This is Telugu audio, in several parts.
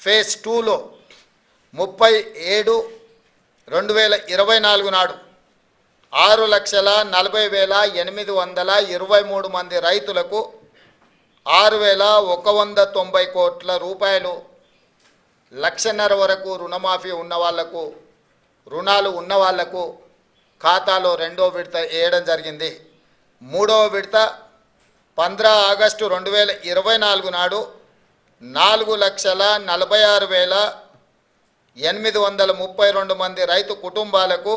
ఫేజ్ టూలో ముప్పై ఏడు రెండు వేల ఇరవై నాలుగు నాడు ఆరు లక్షల నలభై వేల ఎనిమిది వందల ఇరవై మూడు మంది రైతులకు ఆరు వేల ఒక వంద తొంభై కోట్ల రూపాయలు లక్షన్నర వరకు రుణమాఫీ ఉన్న వాళ్ళకు రుణాలు ఉన్న వాళ్ళకు ఖాతాలో రెండో విడత వేయడం జరిగింది. మూడవ విడత పంద్రా ఆగస్టు రెండు వేల ఇరవై నాలుగు నాడు నాలుగు లక్షల నలభై ఆరు వేల ఎనిమిది వందల ముప్పై రెండు మంది రైతు కుటుంబాలకు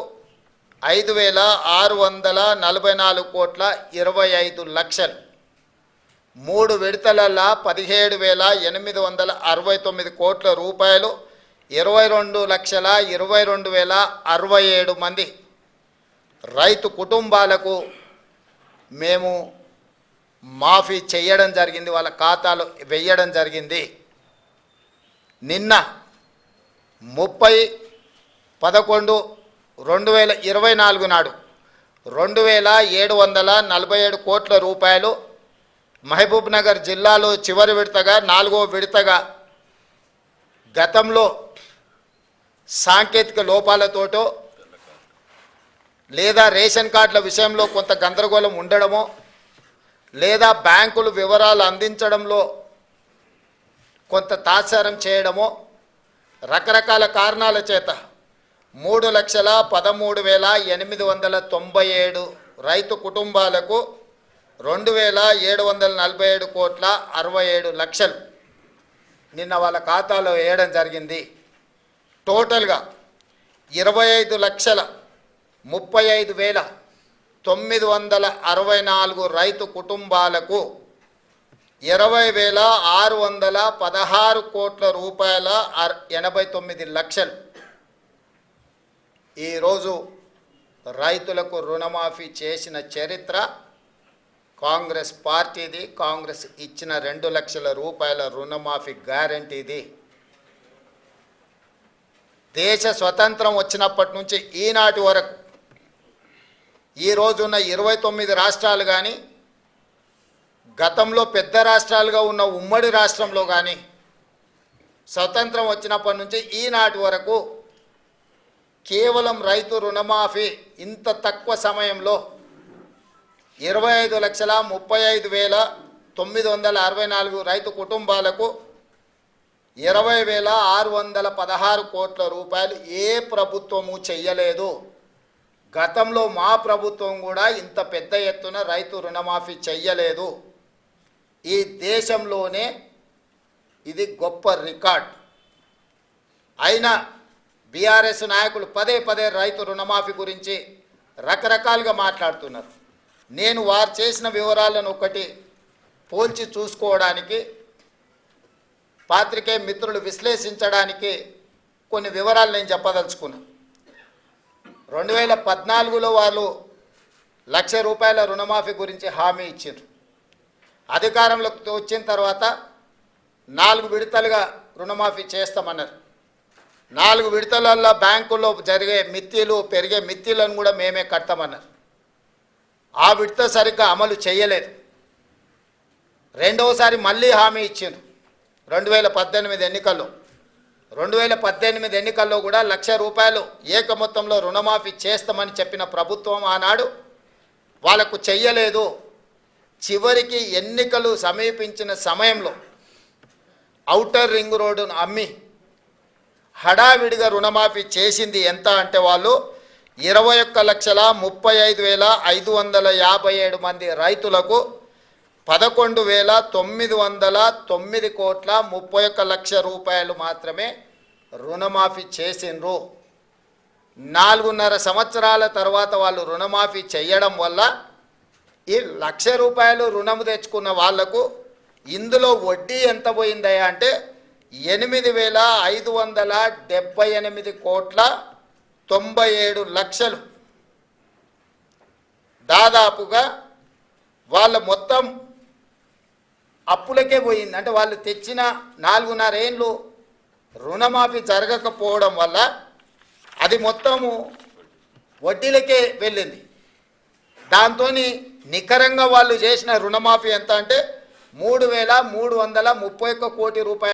ఐదు వేల ఆరు వందల నలభై నాలుగు కోట్ల ఇరవై ఐదు లక్షలు. మూడు విడతలల్లా పదిహేడు వేల ఎనిమిది వందల అరవై తొమ్మిది కోట్ల రూపాయలు ఇరవై రెండు లక్షల ఇరవై రెండు వేల అరవై ఏడు మంది రైతు కుటుంబాలకు మేము మాఫీ చేయడం జరిగింది వాళ్ళ ఖాతాలో వెయ్యడం జరిగింది. నిన్న ముప్పై పదకొండు రెండు వేల ఇరవై నాలుగు నాడు రెండు వేల ఏడు వందల నలభై ఏడు కోట్ల రూపాయలు మహబూబ్ నగర్ జిల్లాలో చివరి విడతగా నాలుగో విడతగా గతంలో సాంకేతిక లోపాలతోటో లేదా రేషన్ కార్డుల విషయంలో కొంత గందరగోళం ఉండడమో లేదా బ్యాంకులు వివరాలు అందించడంలో కొంత తాత్సారం చేయడమో రకరకాల కారణాల చేత మూడు లక్షల పదమూడు వేల ఎనిమిది వందల తొంభై ఏడు రైతు కుటుంబాలకు రెండు వేల ఏడు వందల నలభై ఏడు కోట్ల అరవై ఏడు లక్షలు నిన్న వాళ్ళ ఖాతాలో వేయడం జరిగింది. టోటల్గా ఇరవై ఐదు లక్షల ముప్పై ఐదు వేల తొమ్మిది వందల అరవై నాలుగు రైతు కుటుంబాలకు ఇరవై వేల ఆరు వందల పదహారు కోట్ల రూపాయల ఎనభై తొమ్మిది లక్షలు. ఈరోజు రైతులకు రుణమాఫీ చేసిన చరిత్ర కాంగ్రెస్ పార్టీది కాంగ్రెస్ ఇచ్చిన రెండు లక్షల రూపాయల రుణమాఫీ గ్యారంటీది. దేశ స్వతంత్రం వచ్చినప్పటి నుంచి ఈనాటి వరకు ఈ రోజున్న ఇరవై తొమ్మిది రాష్ట్రాలు కానీ గతంలో పెద్ద రాష్ట్రాలుగా ఉన్న ఉమ్మడి రాష్ట్రంలో కానీ స్వతంత్రం వచ్చినప్పటి నుంచి ఈనాటి వరకు కేవలం రైతు రుణమాఫీ ఇంత తక్కువ సమయంలో ఇరవై ఐదు లక్షల ముప్పై ఐదు వేల తొమ్మిది వందల అరవై నాలుగు రైతు కుటుంబాలకు ఇరవై వేల ఆరు వందల పదహారు కోట్ల రూపాయలు ఏ ప్రభుత్వము చెయ్యలేదు. గతంలో మా ప్రభుత్వం కూడా ఇంత పెద్ద ఎత్తున రైతు రుణమాఫీ చెయ్యలేదు. ఈ దేశంలోనే ఇది గొప్ప రికార్డ్. అయినా బీఆర్ఎస్ నాయకులు పదే పదే రైతు రుణమాఫీ గురించి రకరకాలుగా మాట్లాడుతున్నారు. నేను వారు చేసిన వివరాలను ఒకటి పోల్చి చూసుకోవడానికి పాత్రికే మిత్రులు విశ్లేషించడానికి కొన్ని వివరాలు నేను చెప్పదలుచుకున్నాను రెండు వేల పద్నాలుగులో వాళ్ళు లక్ష రూపాయల రుణమాఫీ గురించి హామీ ఇచ్చారు అధికారంలోకి వచ్చిన తర్వాత నాలుగు విడతలుగా రుణమాఫీ చేస్తామన్నారు. నాలుగు విడతలల్లో బ్యాంకుల్లో జరిగే మిత్తిలు పెరిగే మిత్తిలను కూడా మేమే కడతామన్నారు. ఆ విడత సరిగ్గా అమలు చేయలేదు. రెండవసారి మళ్ళీ హామీ ఇచ్చిండ్రు. రెండు వేల పద్దెనిమిది ఎన్నికల్లో. రెండు వేల పద్దెనిమిది ఎన్నికల్లో కూడా లక్ష రూపాయలు ఏక మొత్తంలో రుణమాఫీ చేస్తామని చెప్పిన ప్రభుత్వం ఆనాడు వాళ్ళకు చెయ్యలేదు. చివరికి ఎన్నికలు సమీపించిన సమయంలో ఔటర్ రింగ్ రోడ్డును అమ్మి హడావిడిగా రుణమాఫీ చేసింది ఎంత అంటే వాళ్ళు ఇరవై ఒక్క లక్షల ముప్పై ఐదు వేల ఐదు వందల యాభై ఏడు మంది రైతులకు పదకొండు వేల తొమ్మిది వందల తొమ్మిది కోట్ల ముప్పై ఒక్క లక్ష రూపాయలు మాత్రమే రుణమాఫీ చేసిండ్రు. నాలుగున్నర సంవత్సరాల తర్వాత వాళ్ళు రుణమాఫీ చేయడం వల్ల ఈ లక్ష రూపాయలు రుణము తెచ్చుకున్న వాళ్ళకు ఇందులో వడ్డీ ఎంత పోయిందయ్యా అంటే ఎనిమిది వేల ఐదు వందల డెబ్బై ఎనిమిది కోట్ల తొంభై ఏడు లక్షలు. దాదాపుగా వాళ్ళ మొత్తం అప్పులకే పోయింది. అంటే వాళ్ళు తెచ్చిన నాలుగున్నర ఏళ్ళు రుణమాఫీ జరగకపోవడం వల్ల అది మొత్తము వడ్డీలకే వెళ్ళింది. దాంతో నికరంగా వాళ్ళు చేసిన రుణమాఫీ ఎంత అంటే మూడు వేల మూడు వందల ముప్పై ఒక్క కోటి రూపాయలు.